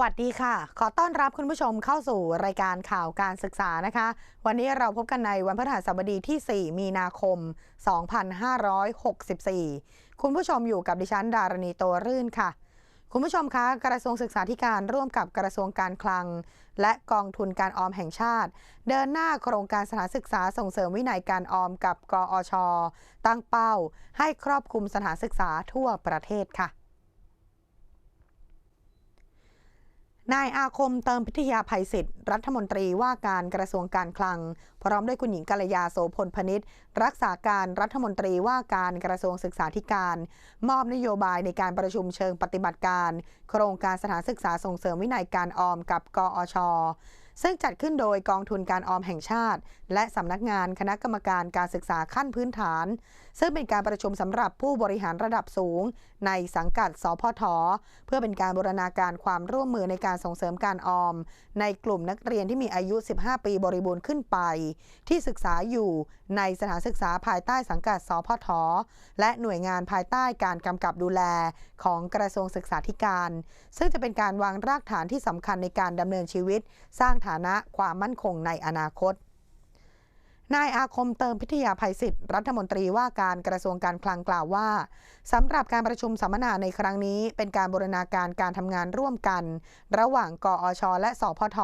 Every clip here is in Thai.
วัสดีค่ะ ขอต้อนรับคุณผู้ชมเข้าสู่รายการข่าวการศึกษานะคะ วันนี้เราพบกันในวันพฤหัสบดีที่ 4 มีนาคม 2564 คุณผู้ชมอยู่กับดิฉันดารณีโตรื่นค่ะ คุณผู้ชมคะกระทรวงศึกษาธิการร่วมกับกระทรวงการคลัง และกองทุนการออมแห่งชาติ เดินหน้าโครงการสถานศึกษาส่งเสริมวินัยการออมกับกอช ตั้งเป้า ให้ครอบคลุมสถานศึกษาทั่วประเทศค่ะ นายอาคมเติมพิทยาภัยศิษย์รัฐมนตรีว่าการกระทรวงการคลัง พร้อมด้วยคุณหญิงกัลยาโสพลพนิษฐ์รักษาการรัฐมนตรีว่าการกระทรวงศึกษาธิการ มอบนโยบายในการประชุมเชิงปฏิบัติการ โครงการสถานศึกษาส่งเสริมวินัยการออมกับกอชซึ่งจัดขึ้นโดยกองทุนการออมแห่งชาติ และสำนักงานคณะกรรมการการศึกษาขั้นพื้นฐาน ซึ่งเป็นการประชุมสำหรับผู้บริหารระดับสูง ในสังกัด สพท เพื่อเป็นการบูรณาการความร่วมมือในการส่งเสริมการออม ในกลุ่มนักเรียนที่มีอายุ 15 ปีบริบูรณ์ขึ้นไป ที่ศึกษาอยู่ในสถานศึกษาภายใต้สังกัด สพท และหน่วยงานภายใต้การกำกับดูแลของกระทรวงศึกษาธิการ ซึ่งจะเป็นการวางรากฐานที่สำคัญในการดำเนินชีวิต สร้างฐานะความมั่นคงในอนาคต นายอาคมเติมพิทยาภัยศิษย์รัฐมนตรีว่าการกระทรวงการคลังกล่าวว่าสำหรับการประชุมสัมมนาในครั้งนี้ เป็นการบูรณาการการทำงานร่วมกัน ระหว่างกอช และสพท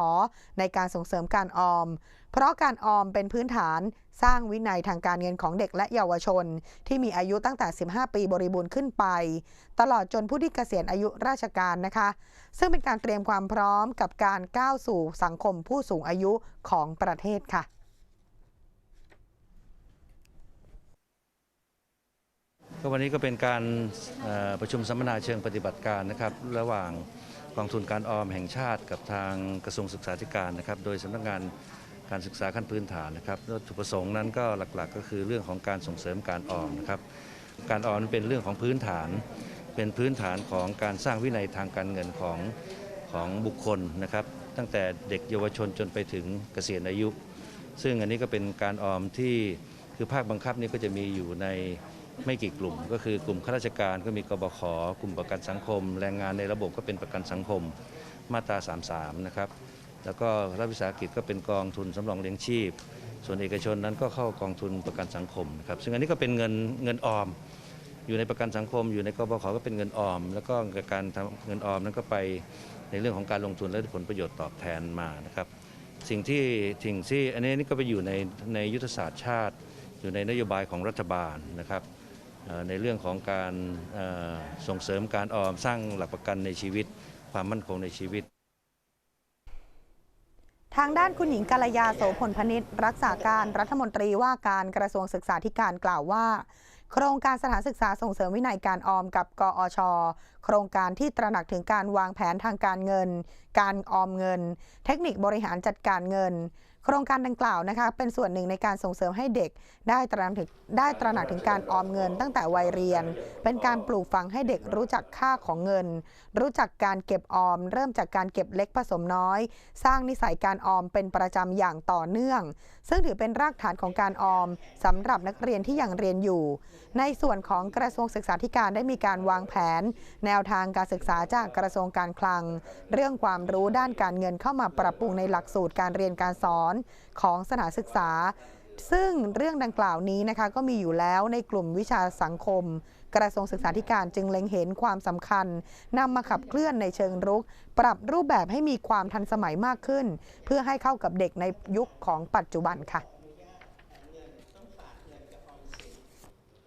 ในการส่งเสริมการออม เพราะการออมเป็นพื้นฐานสร้างวินัยทางการเงินของเด็กและเยาวชน ที่มีอายุตั้งแต่ 15 ปีบริบูรณ์ขึ้นไป ตลอดจนผู้ที่เกษียณอายุราชการนะคะ ซึ่งเป็นการเตรียมความพร้อมกับการก้าวสู่สังคมผู้สูงอายุของประเทศค่ะ ก็วันนี้ก็เป็นการประชุมสัมมนาเชิงปฏิบัติการนะครับ ระหว่างกองทุนการออมแห่งชาติกับทางกระทรวงศึกษาธิการนะครับ โดยสำนักงานการศึกษาขั้นพื้นฐานนะครับวัตถุประสงค์นั้นก็หลักๆ ก็คือเรื่องของการส่งเสริมการออมนะครับ การออมเป็นเรื่องของพื้นฐาน เป็นพื้นฐานของการสร้างวินัยทางการเงินของของบุคคลนะครับ ตั้งแต่เด็กเยาวชนจนไปถึงเกษียณอายุ ซึ่งอันนี้ก็เป็นการออมที่คือภาคบังคับนี่ก็จะมีอยู่ใน ไม่กี่กลุ่ม ก็คือกลุ่มข้าราชการก็มีกบขกลุ่มประกันสังคม แรงงานในระบบก็เป็นประกันสังคมมาตรา 33 นะครับ แล้วก็รัฐวิสาหกิจก็เป็นกองทุนสำรองเลี้ยงชีพ ส่วนเอกชนนั้นก็เข้ากองทุนประกันสังคมนะครับ ซึ่งอันนี้ก็เป็นเงินเงินออม อยู่ในประกันสังคม อยู่ในกบขก็เป็นเงินออม แล้วก็การทำเงินออมนั้นก็ไปในเรื่องของการลงทุนและผลประโยชน์ตอบแทนมานะครับ สิ่งที่สิ่งที่อันนี้นี่ก็ไปอยู่ในในยุทธศาสตร์ชาติ อยู่ในนโยบายของรัฐบาลนะครับ ในเรื่องของการส่งเสริมการออมสร้างหลักประกันในชีวิต ความมั่นคงในชีวิต ทางด้านคุณหญิงกัลยาโสพลพนิษฐ์รักษาการรัฐมนตรีว่าการกระทรวงศึกษาธิการกล่าวว่า โครงการสถานศึกษาส่งเสริมวินัยการออมกับกอช โครงการที่ตระหนักถึงการวางแผนทางการเงิน การออมเงิน เทคนิคบริหารจัดการเงิน โครงการดังกล่าวนะคะเป็นส่วนหนึ่งในการส่งเสริมให้เด็ก ได้ตระหนักถึงได้ตระหนักถึงการออมเงินตั้งแต่วัยเรียน เป็นการปลูกฝังให้เด็กรู้จักค่าของเงิน รู้จักการเก็บออม เริ่มจากการเก็บเล็กผสมน้อย สร้างนิสัยการออมเป็นประจำอย่างต่อเนื่อง ซึ่งถือเป็นรากฐานของการออมสำหรับนักเรียนที่ยังเรียนอยู่ ในส่วนของกระทรวงศึกษาธิการได้มีการวางแผน แนวทางการศึกษาจากกระทรวงการคลัง เรื่องความรู้ด้านการเงินเข้ามาปรับปรุงในหลักสูตรการเรียนการสอนอนของสถานศึกษา ซึ่งเรื่องดังกล่าวนี้นะคะก็มีอยู่แล้วในกลุ่มวิชาสังคม กระทรวงศึกษาธิการจึงเล็งเห็นความสำคัญนำมาขับเคลื่อนในเชิงรุก ปรับรูปแบบให้มีความทันสมัยมากขึ้น เพื่อให้เข้ากับเด็กในยุคของปัจจุบันค่ะ